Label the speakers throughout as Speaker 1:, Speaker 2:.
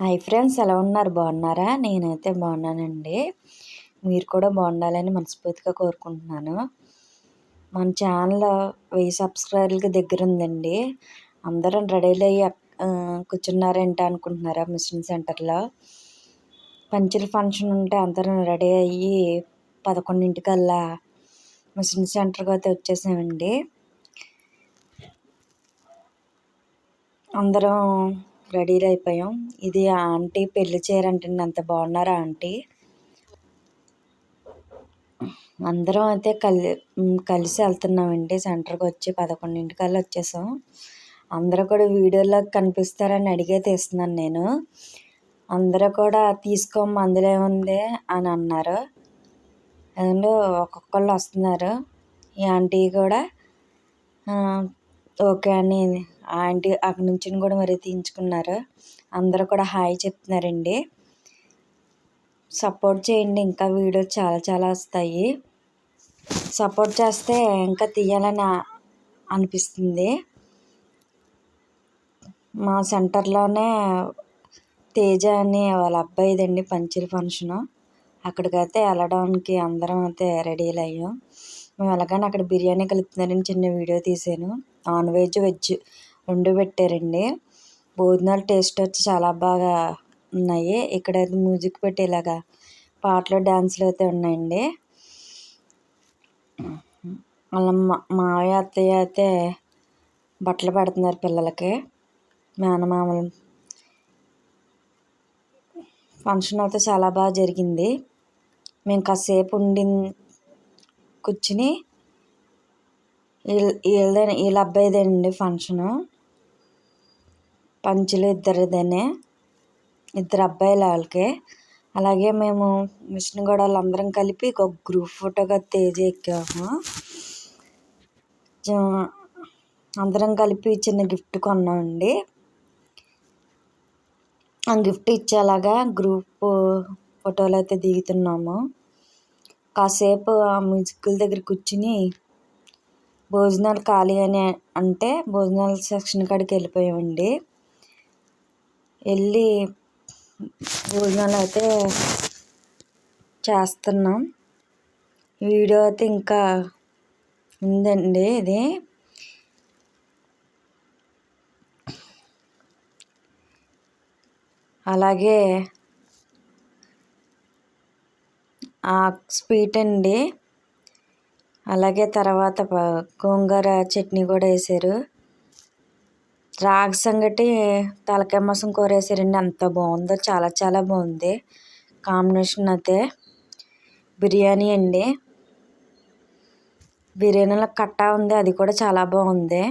Speaker 1: Hi friends ఎలా ఉన్నారు? బాగున్నారా? నేనైతే బాగున్నానండి. మీరు కూడా బాగుండాలని మనస్ఫూర్తిగా కోరుకుంటున్నాను. మన ఛానల్ వెయ్యి సబ్స్క్రైబర్లకి దగ్గర ఉందండి. అందరం రెడీ అయ్యి కూర్చున్నారేంట అనుకుంటున్నారా మిషన్ సెంటర్లో? పంచుల ఫంక్షన్ ఉంటే అందరం రెడీ అయ్యి పదకొండింటికల్లా మిషన్ సెంటర్కి అయితే వచ్చేసామండి. అందరం రెడీలు అయిపోయాం ఇది ఆంటీ పెళ్ళి చీర అంటే అంత బాగున్నారా ఆంటీ? అందరం అయితే కలి కలిసి వెళ్తున్నామండి. సెంటర్కి వచ్చి పదకొండింటికల్లా వచ్చేసాం. అందరూ కూడా వీడియోలో కనిపిస్తారని అడిగే తీస్తున్నాను నేను. అందరూ కూడా తీసుకోమ్మ అందులో ఏముంది అని అన్నారు. అందులో ఒక్కొక్కళ్ళు వస్తున్నారు. ఈ ఆంటీ కూడా ఓకే అని ఆంటీ అక్కడి నుంచి కూడా మరి తీయించుకున్నారు. అందరూ కూడా హాయ్ చెప్తున్నారండి. సపోర్ట్ చేయండి ఇంకా వీడియోస్ చాలా చాలా వస్తాయి. సపోర్ట్ చేస్తే ఇంకా తీయాలని అనిపిస్తుంది. మా సెంటర్లోనే తేజ అని వాళ్ళ అబ్బాయిదండి పంచిల ఫంక్షను. అక్కడికైతే వెళ్ళడానికి అందరం అయితే రెడీలు అయ్యాం. మేము ఎలాగైనా అక్కడ బిర్యానీ కలుపుతున్నారని చిన్న వీడియో తీసాను నాన్ వెజ్ వెజ్. రెండు పెట్టారండి భోజనాలు టేస్ట్ వచ్చి చాలా బాగా ఉన్నాయి. ఇక్కడ మ్యూజిక్ పెట్టేలాగా పాటలు డ్యాన్సులు అయితే ఉన్నాయండి. వాళ్ళ మావయ్య అత్తయ్య అయితే బట్టలు పెడుతున్నారు పిల్లలకి. మేనమామలు ఫంక్షన్ అయితే చాలా బాగా జరిగింది. మేము కాసేపు ఉండి కూర్చుని వీళ్ళ వీళ్ళ అబ్బాయిదేనండి ఫంక్షను. పంచులు ఇద్దరిదేనే ఇద్దరు అబ్బాయిలు వాళ్ళకి. అలాగే మేము మిషన్ కూడా వాళ్ళందరం కలిపి ఒక గ్రూప్ ఫోటోగా తేజ ఎక్కాము. అందరం కలిపి చిన్న గిఫ్ట్ కొన్నామండి. ఆ గిఫ్ట్ ఇచ్చేలాగా గ్రూప్ ఫోటోలు అయితే దిగుతున్నాము. కాసేపు ఆ మ్యూజిక్ల దగ్గర కూర్చుని భోజనాలు ఖాళీ అని అంటే భోజనాల సెక్షన్ కాడికి వెళ్ళిపోయామండి. వెళ్ళి భోజనాలు అయితే చేస్తున్నాం. వీడియో అయితే ఇంకా ఉందండి ఇది. అలాగే ఆ స్వీట్ అండి. అలాగే తర్వాత గోంగూర చట్నీ కూడా వేశారు రాగి సంగటి తలకాయ మాసం కూర వేసారండి అంత బాగుందో చాలా చాలా బాగుంది. కాంబినేషన్ అయితే బిర్యానీ అండి. బిర్యానీలో కట్టా ఉంది అది కూడా చాలా బాగుంది.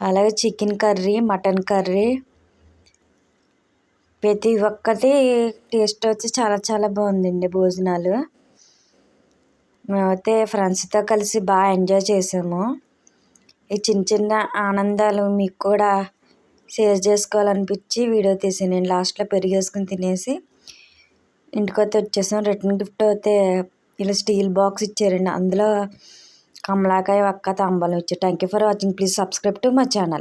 Speaker 1: అలాగే చికెన్ కర్రీ మటన్ కర్రీ. ప్రతి ఒక్కటి టేస్ట్ వచ్చి చాలా చాలా బాగుందండి భోజనాలు. మేమైతే ఫ్రెండ్స్తో కలిసి బాగా ఎంజాయ్ చేసాము. ఈ చిన్న చిన్న ఆనందాలు మీకు కూడా షేర్ చేసుకోవాలనిపించి వీడియో తీసాను నేను లాస్ట్లో పెరిగేసుకుని తినేసి ఇంటికైతే వచ్చేసాం. రిటర్న్ గిఫ్ట్ అయితే ఇలా స్టీల్ బాక్స్ ఇచ్చారండి. అందులో కమలాకాయ ఒక్క తాంబాలు ఇచ్చారు. Thank you for watching please subscribe to my channel